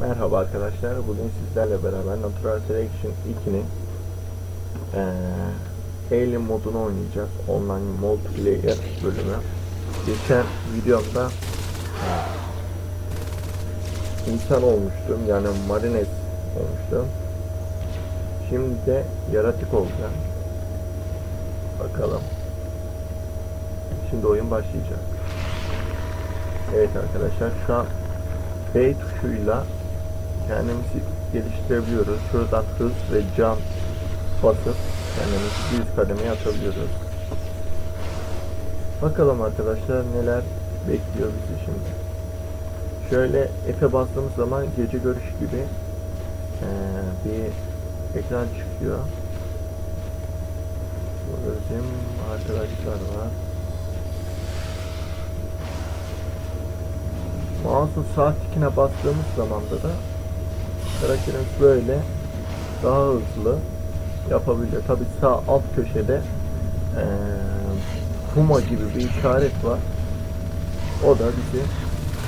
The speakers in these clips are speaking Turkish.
Merhaba arkadaşlar. Bugün sizlerle beraber Natural Selection 2'nin eee Alien modunu oynayacağız. Online multiplayer bölümü. Geçen videomda insan olmuştum. Yani marines olmuştum. Şimdi de yaratık olacağım. Bakalım. Şimdi oyun başlayacak. Evet arkadaşlar şu an B tuşuyla kendimizi geliştirebiliyoruz. Şuradan hız ve can basıp kendimizi 100 kademeye atabiliyoruz. Bakalım arkadaşlar neler bekliyor bizi şimdi. Şöyle F'e bastığımız zaman gece görüş gibi eee, bir ekran çıkıyor. Burada bizim arkadaşlar var. Mouse'un sağ tikine bastığımız zaman da karakterimiz böyle daha hızlı yapabiliyor. Tabi sağ alt köşede eee Kuma gibi bir işaret var. O da bizi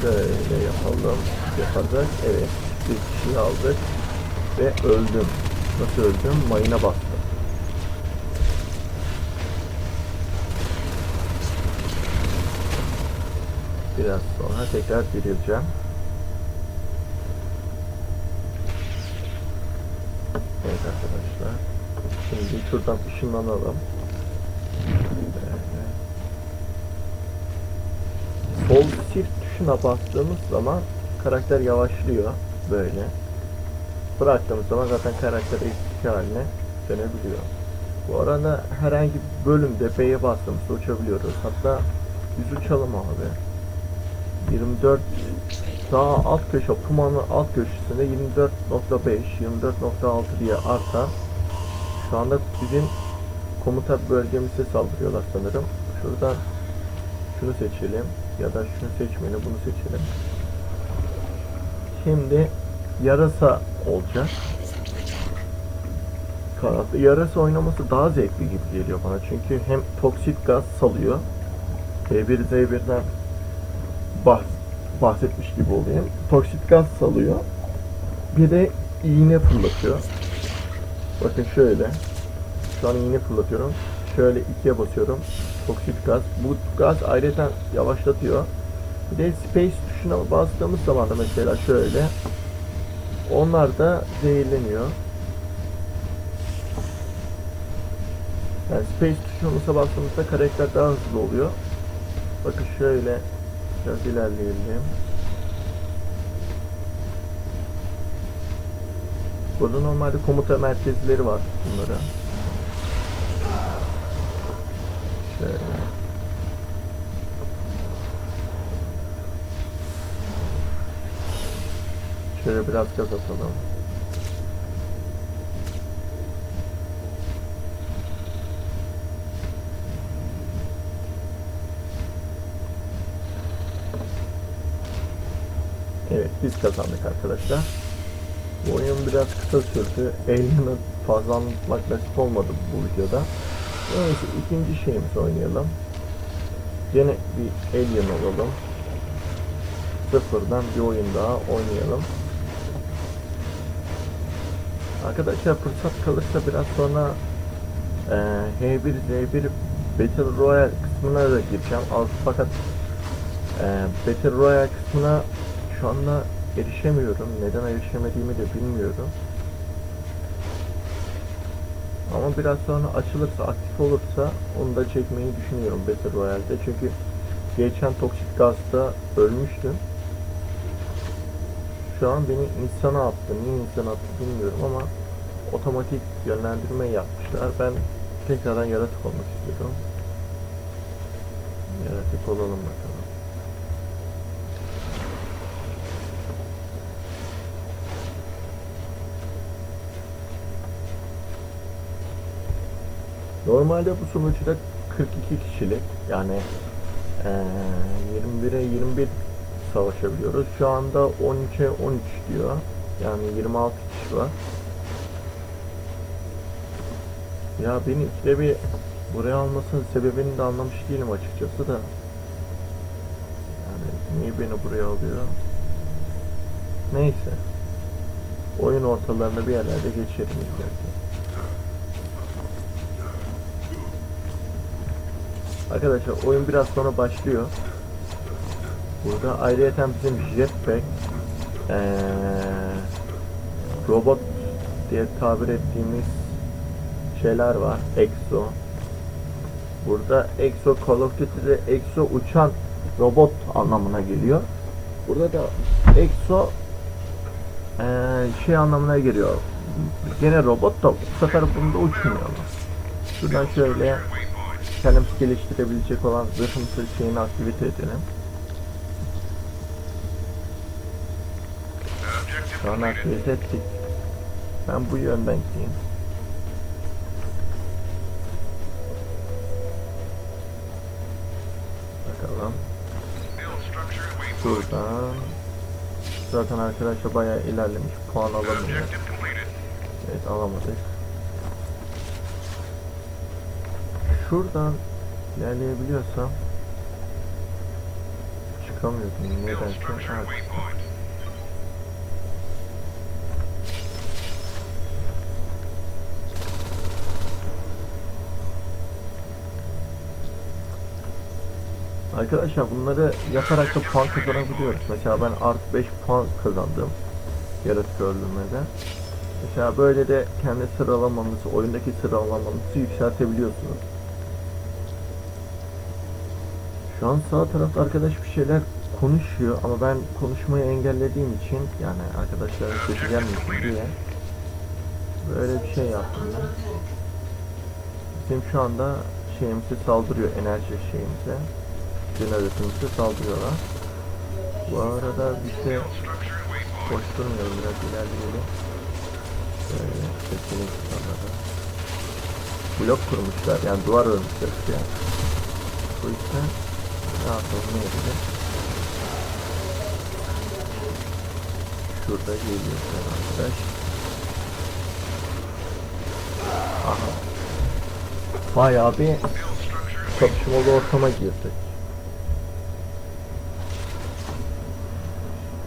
şöyle yapalım yapacak. Evet bir kişiyi aldık ve öldüm. Nasıl öldüm? Mayına bastım. Biraz sonra tekrar dirileceğim. Evet arkadaşlar. Şimdi şuradan ışınlanalım. Sol shift tuşuna bastığımız zaman karakter yavaşlıyor böyle. Bıraktığımız zaman zaten karakter eski haline dönebiliyor. Bu arada herhangi bir bölümde B'ye bastığımızda uçabiliyoruz. Hatta biz uçalım abi. 24 sağ alt köşe Puma'nın alt köşesinde 24.5 24.6 diye artan şu anda bizim komuta bölgemize saldırıyorlar sanırım. Şuradan şunu seçelim ya da şunu seçmeli bunu seçelim. Şimdi yarasa olacak. Kanatlı yarasa oynaması daha zevkli gibi geliyor bana çünkü hem toksit gaz salıyor B1 Z1'den bah bahsetmiş gibi olayım. Toksit gaz salıyor. Bir de iğne fırlatıyor. Bakın şöyle. Şu an iğne fırlatıyorum. Şöyle ikiye basıyorum. Toksit gaz. Bu gaz ayrıca yavaşlatıyor. Bir de space tuşuna bastığımız zaman da mesela şöyle. Onlar da zehirleniyor. Yani space tuşuna bastığımızda karakter daha hızlı oluyor. Bakın şöyle Biraz ilerleyelim. Burada normalde komuta merkezleri var bunlara. Şöyle. Şöyle biraz gaz atalım. Evet biz kazandık arkadaşlar. Bu oyun biraz kısa sürdü. Alien'ı fazla anlatmak nasip olmadı bu videoda. Neyse ikinci şeyimizi oynayalım. Yine bir Alien olalım. Sıfırdan bir oyun daha oynayalım. Arkadaşlar fırsat kalırsa biraz sonra e, H1 Z1 Battle Royale kısmına da gireceğim. Az fakat e, Battle Royale kısmına şu anda erişemiyorum. Neden erişemediğimi de bilmiyorum. Ama biraz sonra açılırsa, aktif olursa onu da çekmeyi düşünüyorum Battle Royale'de. Çünkü geçen Toxic Gaz'da ölmüştüm. Şu an beni insana attı. Niye insana attı bilmiyorum ama otomatik yönlendirme yapmışlar. Ben tekrardan yaratık olmak istiyorum. Yaratık olalım bakalım. Normalde bu sunucuda 42 kişilik yani eee 21'e 21 savaşabiliyoruz. Şu anda 13'e 13 diyor. Yani 26 kişi var. Ya beni ikide bir buraya almasının sebebini de anlamış değilim açıkçası da. Yani niye beni buraya alıyor? Neyse. oyun ortalarında bir yerlerde geçerim izlerken. Arkadaşlar oyun biraz sonra başlıyor. Burada ayrıyeten bizim jetpack eee, robot diye tabir ettiğimiz şeyler var. Exo. Burada Exo Call of Duty'de Exo uçan robot anlamına geliyor. Burada da Exo eee, şey anlamına geliyor. Gene robot da bu sefer bunda uçmuyor. Şuradan şöyle kendimizi geliştirebilecek olan zırhımsı şeyini aktivite edelim. Şu an aktivite ettik. Ben bu yönden gideyim. Bakalım. Buradan. Zaten arkadaşlar bayağı ilerlemiş. Puan alamıyor. Evet alamadık. Şuradan ilerleyebiliyorsam çıkamıyordum. Ha, çıktım. Arkadaşlar bunları yaparak da puan kazanabiliyoruz. Mesela ben artı 5 puan kazandım. Yaratık öldürmede. Mesela böyle de kendi sıralamanızı, oyundaki sıralamanızı yükseltebiliyorsunuz. Şu an sağ tarafta arkadaş bir şeyler konuşuyor ama ben konuşmayı engellediğim için yani arkadaşların sesi gelmesin diye böyle bir şey yaptım ben. Bizim şu anda şeyimize saldırıyor enerji şeyimize. Jeneratörümüze saldırıyorlar. Bu arada biz de boş durmayalım biraz ilerleyelim. Böyle seçelim insanlara. Blok kurmuşlar yani duvar örmüşler işte. Bu yüzden ne yapalım. Şurada geliyor arkadaş. Aha. Bayağı bir çatışmalı ortama girdik.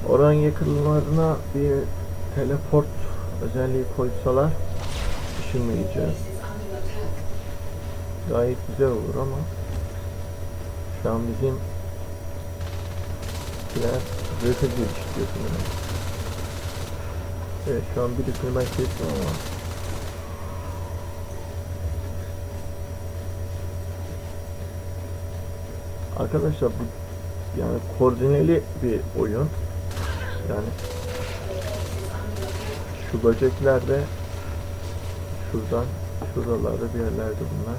Oran yakınlarına bir teleport özelliği koysalar düşünmeyeceğiz. Gayet güzel olur ama şu an bizim Kiler zırhı geliştiriyor sanırım. Evet şu an birisini ben kestim ama Arkadaşlar bu yani koordineli bir oyun. Yani şu böcekler de şuradan şuralarda bir yerlerde bunlar.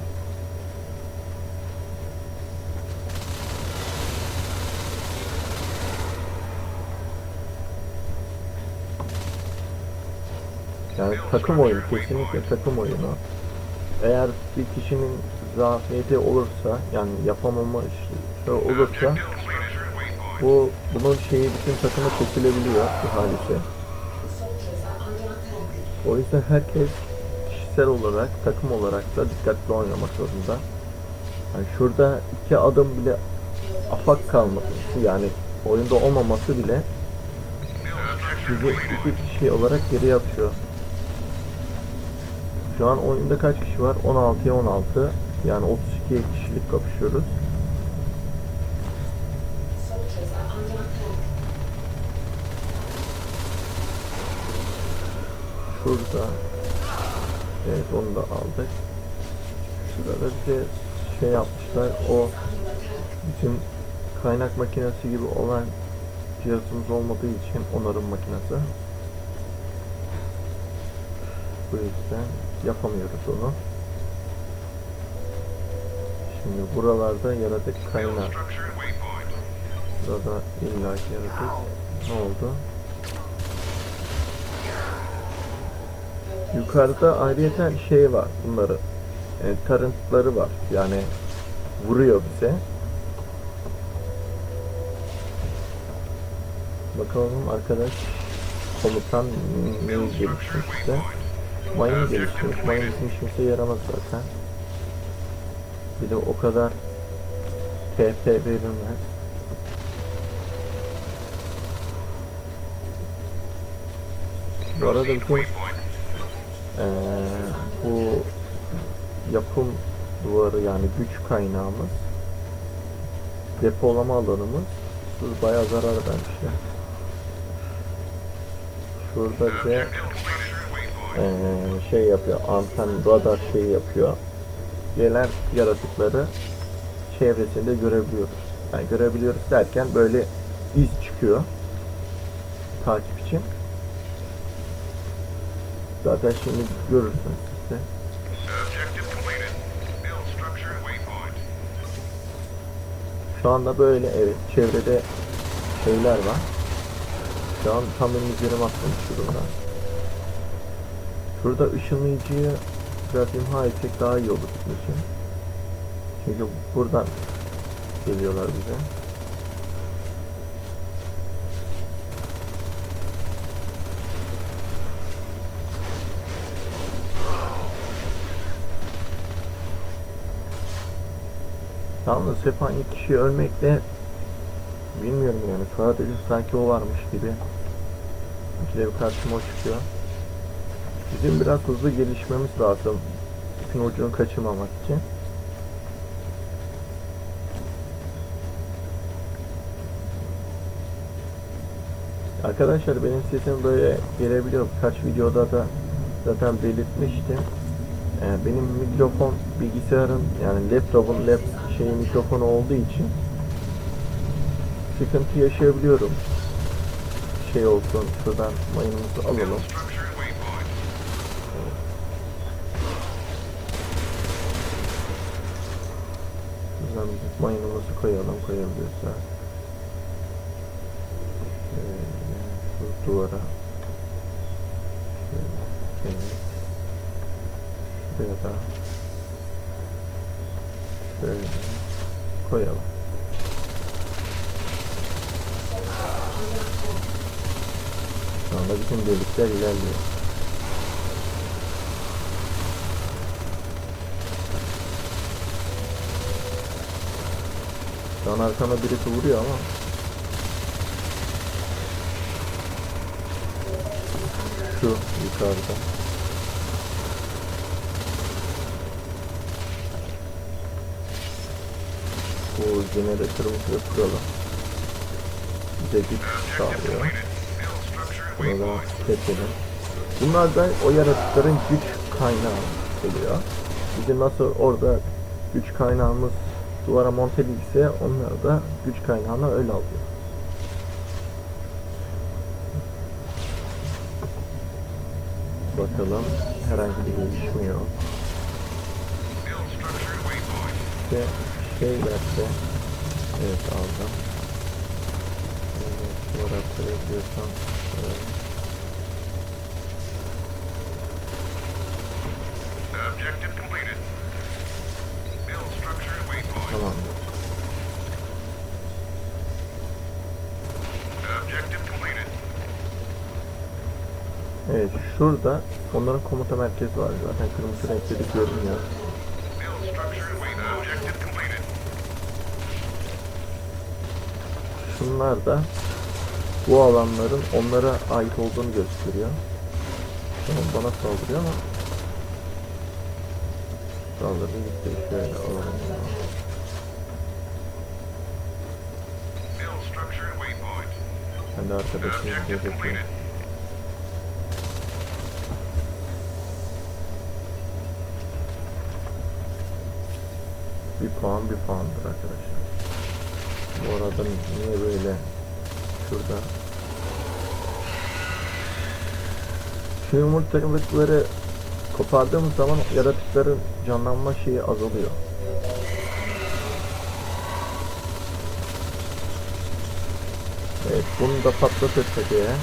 Yani takım oyunu kesinlikle takım oyunu. Eğer bir kişinin zafiyeti olursa yani yapamama şey olursa bu bunun şeyi bütün takıma kesilebiliyor ihalesi. O yüzden herkes kişisel olarak, takım olarak da dikkatli oynamak zorunda. Yani şurada iki adım bile afak kalması yani oyunda olmaması bile bizi iki kişi olarak geri atıyor. Şu an oyunda kaç kişi var? 16'ya 16. Yani 32 kişilik kapışıyoruz. Şurada. Evet onu da aldık. Şurada bize şey yapmışlar. O bizim kaynak makinesi gibi olan cihazımız olmadığı için onarım makinesi. Bu yüzden yapamıyoruz onu. Şimdi buralarda yaratık kaynar. Burada illa yaratık. Ne oldu? Yukarıda ayrıyeten şey var bunları. E, tarıntları var. Yani vuruyor bize. Bakalım arkadaş komutan neyi geliştirmişse. Mayın geliştirmiş. Mayın bizim işimize yaramaz zaten. Bir de o kadar TP verilmez. Bu arada bütün eee, bu yapım duvarı yani güç kaynağımız depolama alanımız bayağı zarar vermişler. Şurada bize eee, şey yapıyor anten radar şeyi yapıyor. Gelen yaratıkları çevresinde görebiliyoruz. Yani görebiliyoruz derken böyle iz çıkıyor takip için. Zaten şimdi görürsünüz waypoint. Şu anda böyle evet çevrede şeyler var. Şu an tam önümüz yarım atlamış durumda. Şurada ışınlayıcıyı biraz imha etsek daha iyi olur bizim için. Çünkü buradan geliyorlar bize. Yalnız hep aynı kişi ölmekle bilmiyorum yani sadece sanki o varmış gibi. İkide bir karşıma çıkıyor. Bizim biraz hızlı gelişmemiz lazım. İpin ucunu kaçırmamak için. Arkadaşlar benim sesim böyle gelebiliyor. Birkaç videoda da zaten belirtmiştim. Ee, benim mikrofon bilgisayarın yani laptopun lap şey mikrofonu olduğu için sıkıntı yaşayabiliyorum. Şey olsun şuradan mayınımızı alalım. Bir mayınımızı koyalım koyabiliyorsak. Şöyle şu duvara. Şöyle, evet. Şuraya da şöyle koyalım. Şu anda bütün birlikler ilerliyor. Şu an arkana birisi vuruyor ama Şu yukarıda Bu jeneratörümüzü de kuralım Bize güç sağlıyor Bunu da tüketelim. Bunlar da o yaratıkların güç kaynağı oluyor. Bizim nasıl orada güç kaynağımız duvara monteli ise onlar da güç kaynağını öyle alıyor. Bakalım herhangi bir gelişme yok. İşte şey verse evet aldım. Evet, şu araçları yapıyorsam evet. Completed. Evet şurada onların komuta merkezi var zaten kırmızı görünüyor. Waypoint. Objective completed. Şunlar da bu alanların onlara ait olduğunu gösteriyor. Tamam bana saldırıyor ama saldırı gitti şöyle alalım. Ben de arkadaşım Objective gözüküyor. completed. Bir puan bir puandır arkadaşlar. Bu arada niye böyle şurada şu yumurtalıkları kopardığımız zaman yaratıkların canlanma şeyi azalıyor. Evet bunu da patlatırsak eğer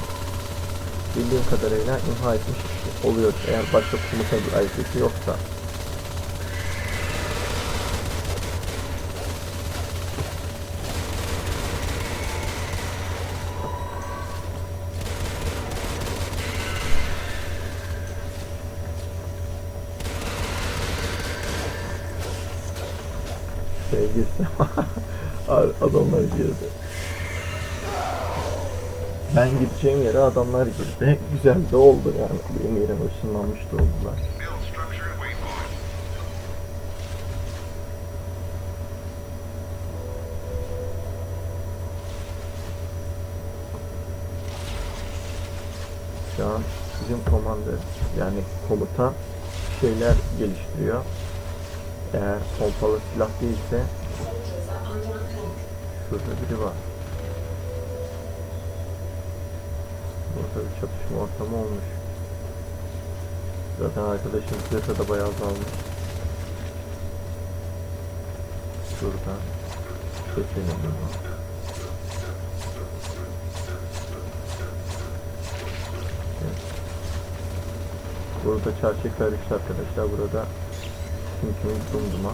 bildiğim kadarıyla imha etmiş oluyor eğer başka komuta bir ayrıcısı yoksa. Şeye girsem Adamlar girdi. Ben gideceğim yere adamlar girdi. Güzel de oldu yani. Benim yerime ışınlanmış da oldular. Şu an bizim komandır yani komutan şeyler geliştiriyor. Eğer pompalı silah değilse şurada biri var. Burada bir çatışma ortamı olmuş. Zaten arkadaşım zırhı da bayağı azalmış. Şuradan keselim bunu. Burada çarşı karıştı arkadaşlar. Burada kim kimin dumduma.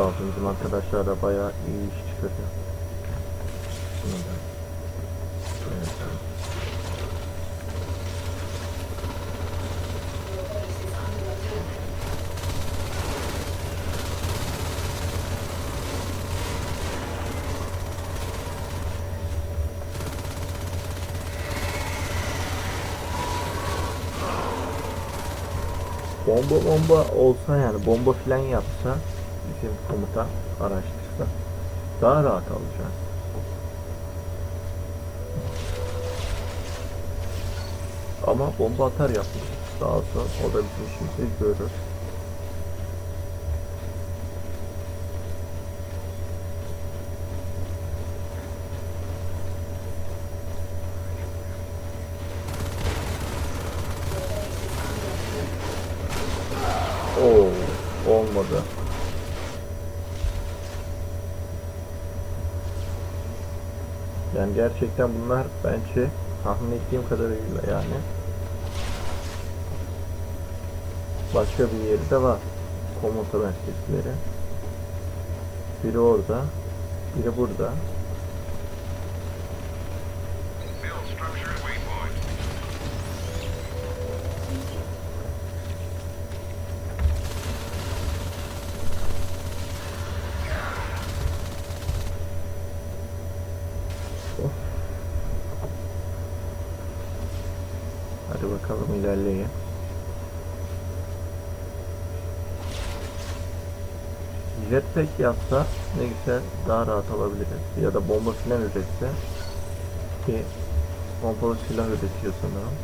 Sağ olsun bizim arkadaşlar da bayağı iyi iş çıkarıyor. Bomba bomba olsa yani bomba filan yapsa bizim komutan araştırsa daha rahat alacağız. Ama bomba atar yapmış. Sağ olsun o da bizim işimizi görür. Oo, olmadı. Yani gerçekten bunlar bence tahmin ettiğim kadarıyla yani başka bir yerde var. Komuta merkezleri. Biri orada, biri burada. İlerleyin. Jetpack yapsa ne güzel daha rahat alabiliriz. Ya da bomba filan üretse ki pompalı silah üretiyor sanırım.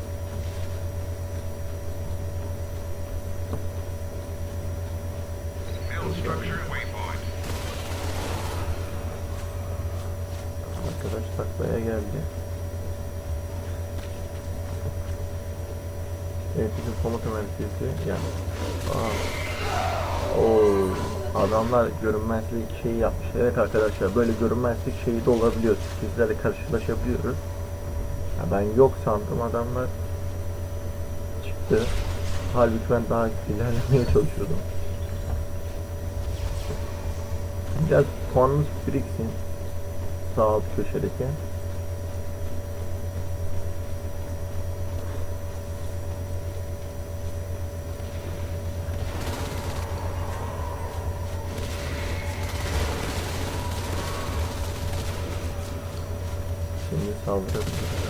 Arkadaş taklaya geldi. Evet bizim komuta merkezi yani. Aa. Oo, adamlar görünmezlik şeyi yapmış. Evet arkadaşlar böyle görünmezlik şeyi de olabiliyor. Bizlerle karşılaşabiliyoruz. Ya ben yok sandım adamlar çıktı. Halbuki ben daha ilerlemeye çalışıyordum. Biraz puanımız biriksin. Sağ alt köşedeki. Saldırabiliriz.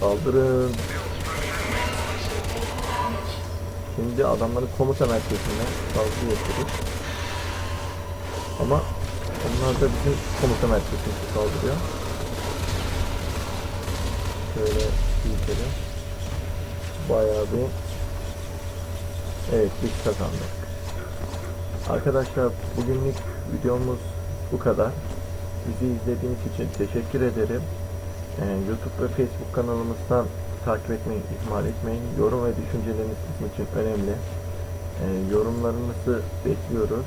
Saldırın. Şimdi adamların komuta merkezine saldırı yapıyoruz. Ama onlar da bizim komuta merkezine saldırıyor. Şöyle büyütelim. Bayağı bir Evet biz kazandık. Arkadaşlar bugünlük videomuz bu kadar. Bizi izlediğiniz için teşekkür ederim. Ee, YouTube ve Facebook kanalımızdan takip etmeyi ihmal etmeyin. Yorum ve düşünceleriniz bizim için önemli. Ee, yorumlarınızı bekliyoruz.